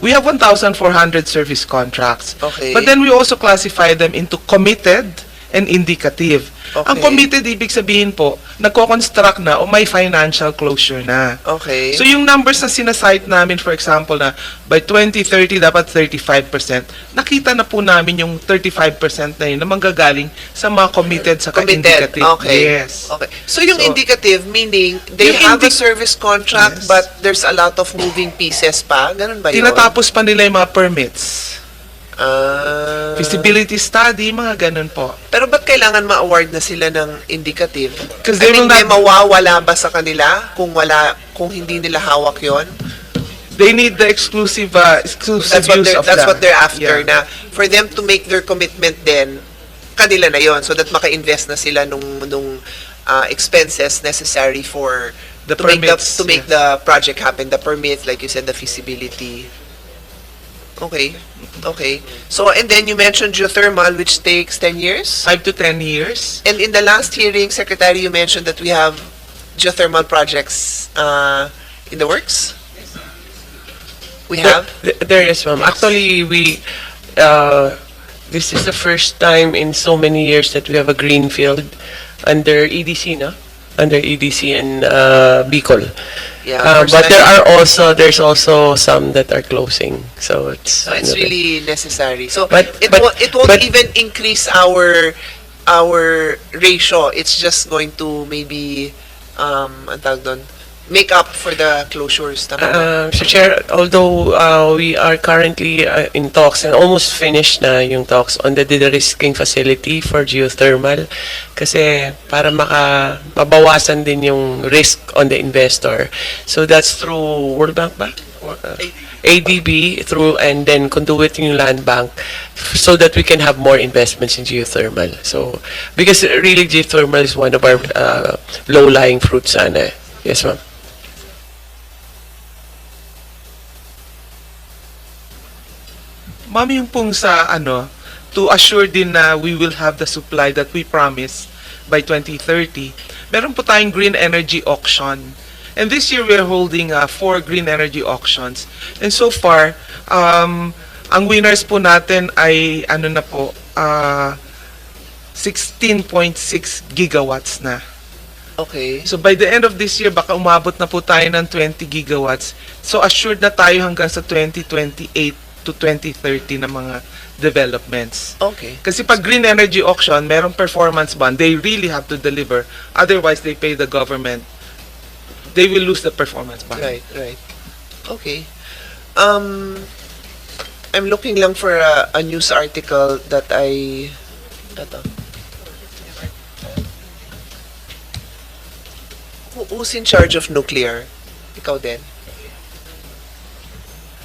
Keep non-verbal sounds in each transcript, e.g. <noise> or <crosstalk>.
We have 1,400 service contracts. Okay. But then we also classify them into committed and indicative. Ang Okay. committed, ibig sabihin po, nagko-construct na o may financial closure na. Okay. So yung numbers na sinasite namin, for example, na by 2030 dapat 35%, nakita na po namin yung 35% na yun na manggagaling sa mga committed sa Committed. indicative. Okay. Yes. Okay. So yung So- indicative, meaning they have a service contract Yes. but there's a lot of moving pieces pa? Ganun ba yun? Tinatapos pa nila yung mga permits. Ah. Feasibility study, mga ganun po. Pero ba't kailangan ma-award na sila ng indicative? Because I they mean, will may not- mawawala ba sa kanila kung wala, kung hindi nila hawak yon? They need the exclusive uh, exclusive That's what use they're, of that's what they're after Yeah. na for them to make their commitment then kanila na yon so that maka-invest na sila nung nung uh, expenses necessary for The to make the permits, to make yes. the project happen the permits like you said the feasibility okay okay so and then you mentioned geothermal which takes 10 years Five to 10 years. and in the last hearing secretary you mentioned that we have geothermal projects uh, in the works we have Th- There is, ma'am. Actually, we, uh, this is the first time in so many years that we have a greenfield under EDC, no? Under EDC and uh, Bicol. yeah Uh, but there are also, there's also some that are closing. So it's. So it's ano, really necessary. So But- it but- won't it won't but- even increase our our ratio. It's just going to maybe um ang tawag doon, make up for the closures. Tama ba? Uh, Mr. Chair, although uh, we are currently uh, in talks and almost finished na yung talks on the de-risking facility for geothermal kasi para maka mabawasan din yung risk on the investor. So that's through World Bank ba? Uh, ADB through and then conduit yung land bank so that we can have more investments in geothermal. So because really geothermal is one of our uh, low-lying fruits sana. Yes, ma'am. Ma'am, yung pong sa ano, to assure din na we will have the supply that we promised by 2030, meron po tayong green energy auction. And this year we're holding uh, four green energy auctions. And so far, um, ang winners po natin ay ano na po, uh, 16.6 gigawatts na. Okay. So by the end of this year, baka umabot na po tayo ng 20 gigawatts. So assured na tayo hanggang sa 2028 to 2030 na mga developments. Okay. Kasi pag green energy auction, merong performance bond, they really have to deliver. Otherwise, they pay the government. They will lose the performance bond. Right, right. Okay. Um I'm looking lang for a, a news article that I Ito. Who, who's in charge of nuclear? Ikaw din.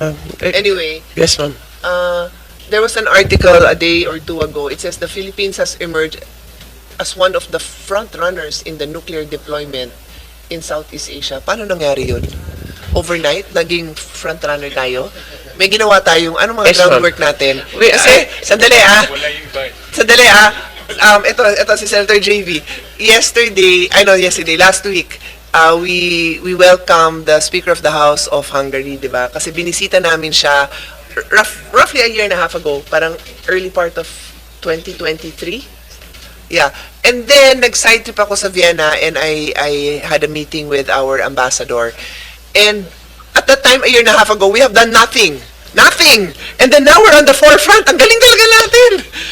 Um, Anyway, yes, ma'am. uh, there was an article a day or two ago. It says the Philippines has emerged as one of the front runners in the nuclear deployment in Southeast Asia. Paano nangyari yun? Overnight, naging front runner tayo? May ginawa tayong, ano mga Yes, groundwork natin? We- Kasi, sandali ah, sandali ah, um, ito, ito si Senator JV. Yesterday, I know yesterday, last week, uh, we we welcomed the Speaker of the House of Hungary, di ba? Kasi binisita namin siya rough, roughly a year and a half ago, parang early part of 2023. Yeah. And then, nag-side trip ako sa Vienna and I, I had a meeting with our ambassador. And at that time, a year and a half ago, we have done nothing. Nothing! And then now we're on the forefront. Ang galing talaga natin!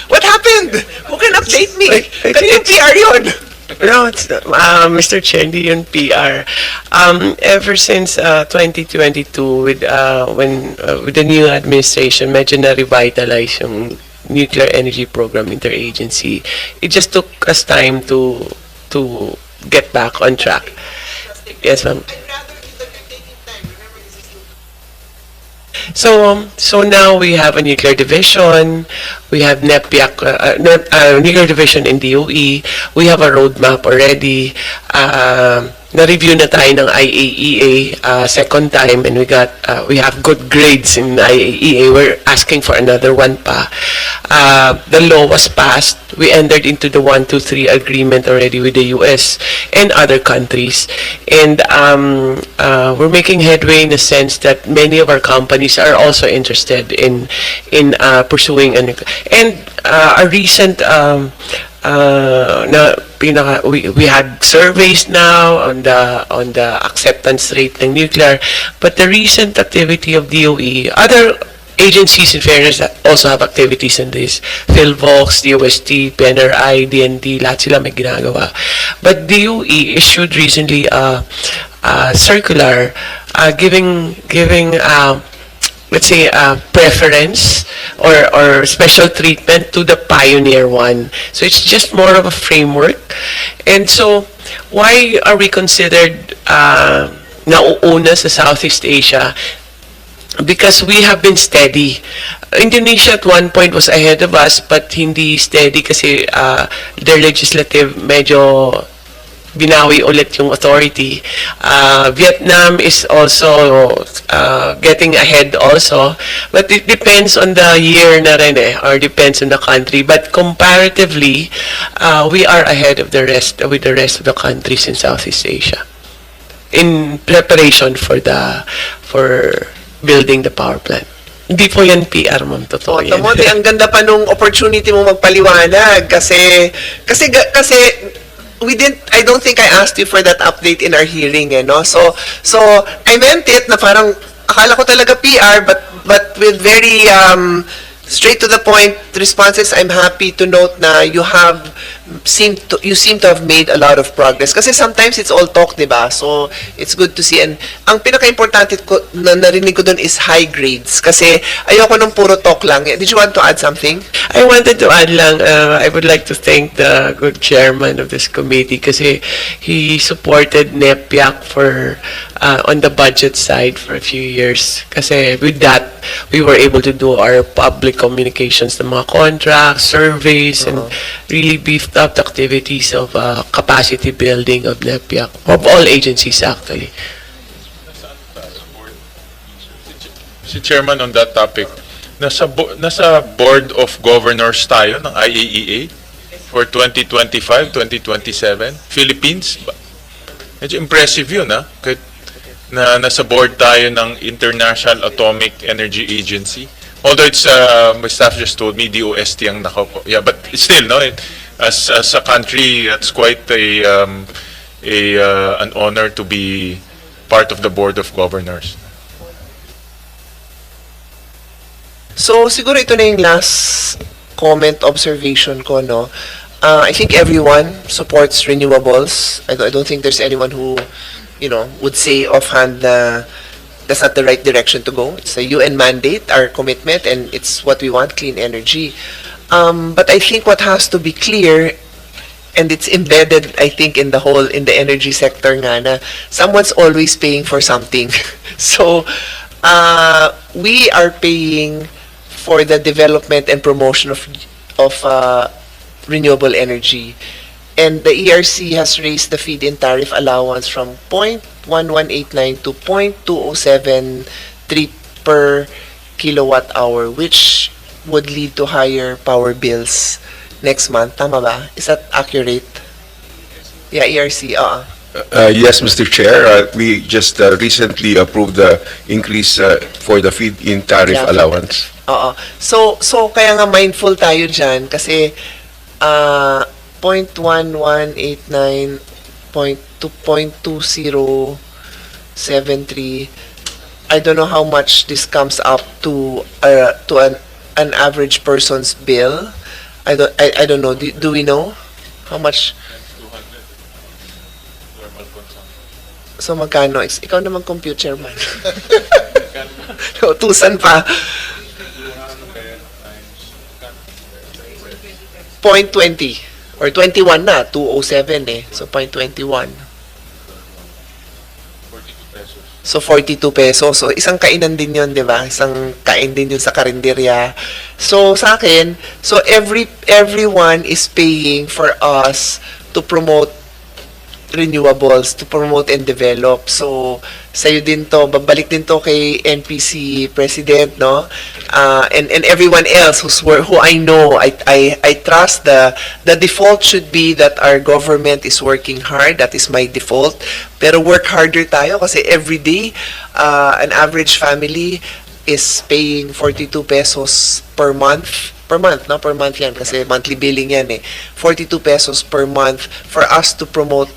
What happened? Who can update me? It's- PR yun? No, it's. Uh, Mr. Chair, hindi yun PR. Um, ever since uh, 2022, with uh, when uh, with the new administration, medyo na-revitalize yung nuclear energy program interagency. It just took us time to to get back on track. Yes, ma'am. So, um, so now we have a nuclear division, we have NEPIAC, uh, uh, NEP, uh, nuclear division in DOE, we have a roadmap already, um, na-review na tayo ng IAEA uh, second time and we got uh, we have good grades in IAEA. We're asking for another one pa. Uh, the law was passed. We entered into the 123 agreement already with the US and other countries. And um, uh, we're making headway in the sense that many of our companies are also interested in in uh, pursuing an and uh, a recent um, uh, na pinaka we, we had surveys now on the on the acceptance rate ng nuclear but the recent activity of DOE other agencies in fairness that also have activities in this. PhilVox, DOST, PNRI, DND lahat sila may ginagawa. But DOE issued recently a, a circular uh, giving giving uh, let's say, uh, preference or, or special treatment to the pioneer one. So it's just more of a framework. And so, why are we considered uh, nauuna sa Southeast Asia? Because we have been steady. Indonesia at one point was ahead of us, but hindi steady kasi uh, their legislative medyo binawi ulit yung authority. Uh, Vietnam is also uh, getting ahead also. But it depends on the year na rin eh, or depends on the country. But comparatively, uh, we are ahead of the rest, with the rest of the countries in Southeast Asia in preparation for the, for building the power plant. Hindi po yan PR, ma'am. Totoo O, yan. tamo, di, ang ganda pa nung opportunity mo magpaliwanag kasi kasi kasi we didn't I don't think I asked you for that update in our hearing eh no? So so I meant it na parang akala ko talaga PR but but with very um straight to the point responses I'm happy to note na you have seem to you seem to have made a lot of progress. Kasi sometimes it's all talk di ba? So it's good to see. And ang pinaka-importante ko na narinig ko doon is high grades. Kasi ayoko nung puro talk lang. Did you want to add something? I wanted to add lang, uh, I would like to thank the good chairman of this committee kasi he supported NEPIAC for, uh, on the budget side for a few years. Kasi with that, we were able to do our public communications, the mga contracts, surveys, and really beefed up the activities of uh, capacity building of NEPIAC, of all agencies actually. Si Chairman on that topic, nasa, bo- nasa Board of Governors tayo ng IAEA for 2025-2027. Philippines, ba- medyo impressive yun, ha? Kahit na nasa board tayo ng International Atomic Energy Agency. Although it's, uh, my staff just told me, DOST ang nakaupo. Yeah, but still, no? It, as, as a country, it's quite a, um, a, uh, an honor to be part of the Board of Governors. So, siguro ito na yung last comment, observation ko, no? Uh, I think everyone supports renewables. I I don't think there's anyone who, you know, would say offhand that's not the right direction to go. It's a UN mandate, our commitment, and it's what we want, clean energy. Um, but I think what has to be clear and it's embedded, I think, in the whole, in the energy sector nga na someone's always paying for something. <laughs> so, uh, we are paying for the development and promotion of, of uh, renewable energy. And the ERC has raised the feed-in tariff allowance from 0.1189 to 0.2073 per kilowatt hour, which would lead to higher power bills next month. Tama ba? Is that accurate? Yeah, ERC, oo. Uh, Yes, Mr. Chair, Uh, we just uh, recently approved the increase uh, for the feed-in tariff Yeah. allowance. Oo. So, so kaya nga mindful tayo dyan kasi uh, 0.1189 point 0.2073 I don't know how much this comes up to uh, to an an average person's bill. I don't I, I don't know. Do, do we know how much? So magkano? Ikaw naman compute chairman. <laughs> Utusan pa. Point 20 or 21 na, 207 eh. So point 21. So 42 pesos. So isang kainan din 'yon, 'di ba? Isang kain din 'yun sa karinderya. So sa akin, so every everyone is paying for us to promote renewables to promote and develop. So, sa'yo din to, babalik din to kay NPC President, no? Uh, and, and everyone else who's, who I know, I, I, I trust the, the default should be that our government is working hard. That is my default. Pero work harder tayo kasi every day, uh, an average family is paying 42 pesos per month per month, no? Per month yan kasi monthly billing yan eh. 42 pesos per month for us to promote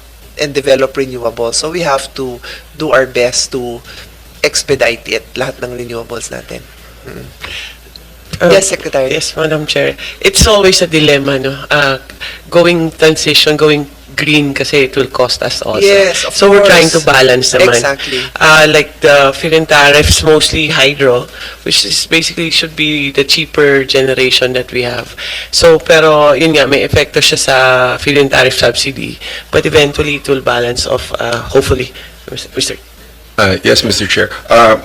and develop renewables. So we have to do our best to expedite it, lahat ng renewables natin. Mm. Uh, yes, Secretary. Yes, Madam Chair. It's always a dilemma, no? Uh, going transition, going green kasi it will cost us also. Yes, of so we're trying to course. balance naman. Exactly. Uh, like the feed-in tariffs, mostly hydro, which is basically should be the cheaper generation that we have. So, pero yun nga, may epekto siya sa feed-in tariff subsidy. But eventually, it will balance off, uh, hopefully. Mr. Uh, Yes, Mr. Chair. Uh,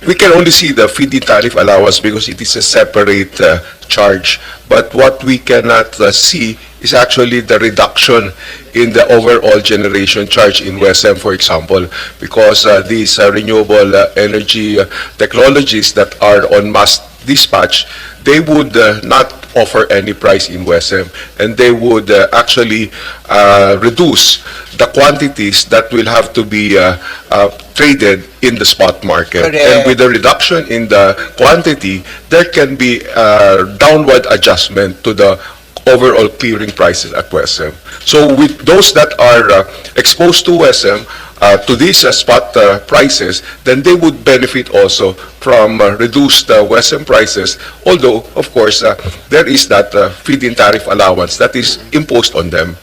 We can only see the feed-in tariff allowance because it is a separate uh, charge. But what we cannot uh, see is actually the reduction in the overall generation charge in WSM, for example, because uh, these uh, renewable uh, energy uh, technologies that are on mass dispatch, they would uh, not offer any price in WSM, and they would uh, actually uh, reduce the quantities that will have to be uh, uh, traded in the spot market. And with the reduction in the quantity, there can be uh, downward adjustment to the overall clearing prices at WSM. So with those that are uh, exposed to WSM, uh, to these uh, spot uh, prices, then they would benefit also from uh, reduced uh, WSM prices, although, of course, uh, there is that uh, feed-in tariff allowance that is imposed on them.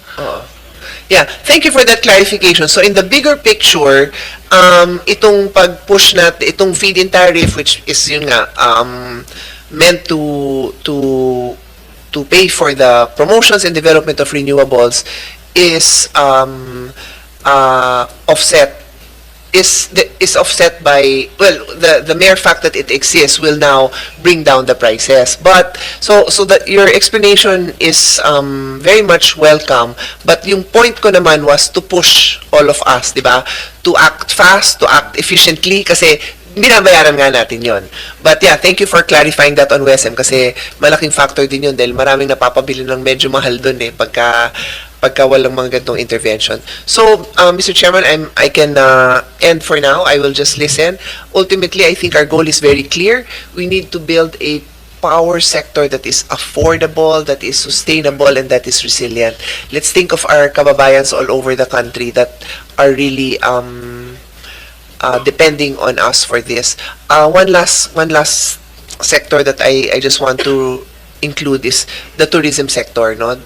Yeah, thank you for that clarification. So in the bigger picture, um, itong pag-push nat, itong feed-in tariff, which is yun nga, um, meant to, to pay for the promotions and development of renewables is, um, uh, offset is the, is offset by well the the mere fact that it exists will now bring down the prices. But so so that your explanation is um, very much welcome but yung point ko naman was to push all of us di ba? To act fast to act efficiently kasi binabayaran nga natin yon. But yeah, thank you for clarifying that on WSM kasi malaking factor din yun dahil maraming napapabili ng medyo mahal dun eh pagka pagka walang mga ganitong intervention. So, uh, Mr. Chairman, I'm, I can uh, end for now. I will just listen. Ultimately, I think our goal is very clear. We need to build a power sector that is affordable, that is sustainable, and that is resilient. Let's think of our kababayans all over the country that are really um, uh, depending on us for this. Uh, one last one last sector that I, I just want to include is the tourism sector. No?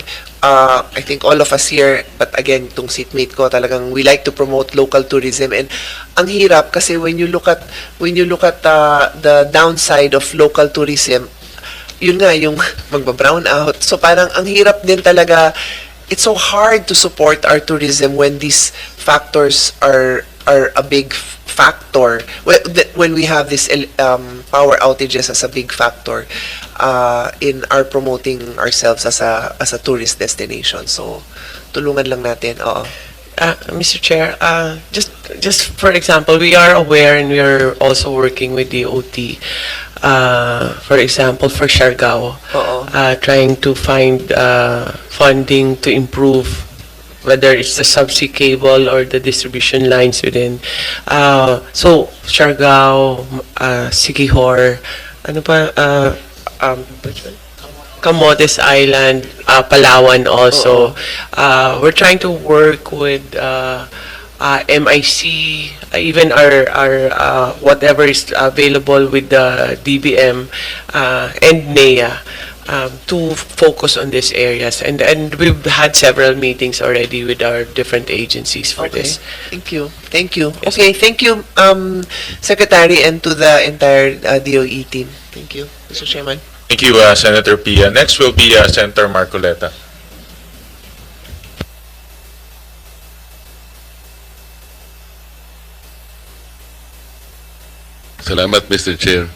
Uh, I think all of us here, but again, itong seatmate ko, talagang we like to promote local tourism and ang hirap kasi when you look at when you look at uh, the downside of local tourism, yun nga, yung <laughs> magba-brown out. So parang ang hirap din talaga, it's so hard to support our tourism when these factors are are a big factor. When, when we have this um, power outages as a big factor uh, in our promoting ourselves as a as a tourist destination. So tulungan lang natin. Oo. Uh, Mr. Chair, uh, just just for example, we are aware and we are also working with the OT. Uh, for example, for Siargao, uh, trying to find uh, funding to improve whether it's the subsea cable or the distribution lines within. Uh, so, Siargao, uh, Siquijor, ano pa, uh, um, which one? Camotes Island, uh, Palawan also. Uh, we're trying to work with uh, uh, MIC, uh, even our, our uh, whatever is available with the DBM uh, and NEA um, to focus on these areas. And, and we've had several meetings already with our different agencies for Okay. this. Thank you. Thank you. Yes. Okay, thank you, um, Secretary, and to the entire uh, DOE team. Thank you, Mr. Chairman. Thank you, uh, Senator Pia. Next will be uh, Senator Marcoleta. Salamat, Mr. Chair.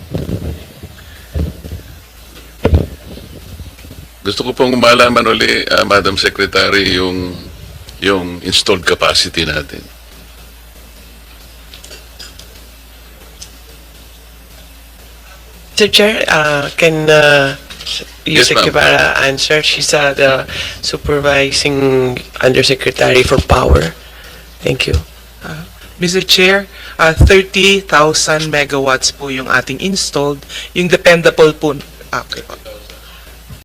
Gusto ko pong malaman uli, ah, Madam Secretary, yung, yung installed capacity natin. Mr. Chair, uh, can uh, Yes, Yusek. Guevara answer? She's uh, the supervising undersecretary for power. Thank you. Mr. Chair, uh, 30,000 megawatts po yung ating installed. Yung dependable po, okay po.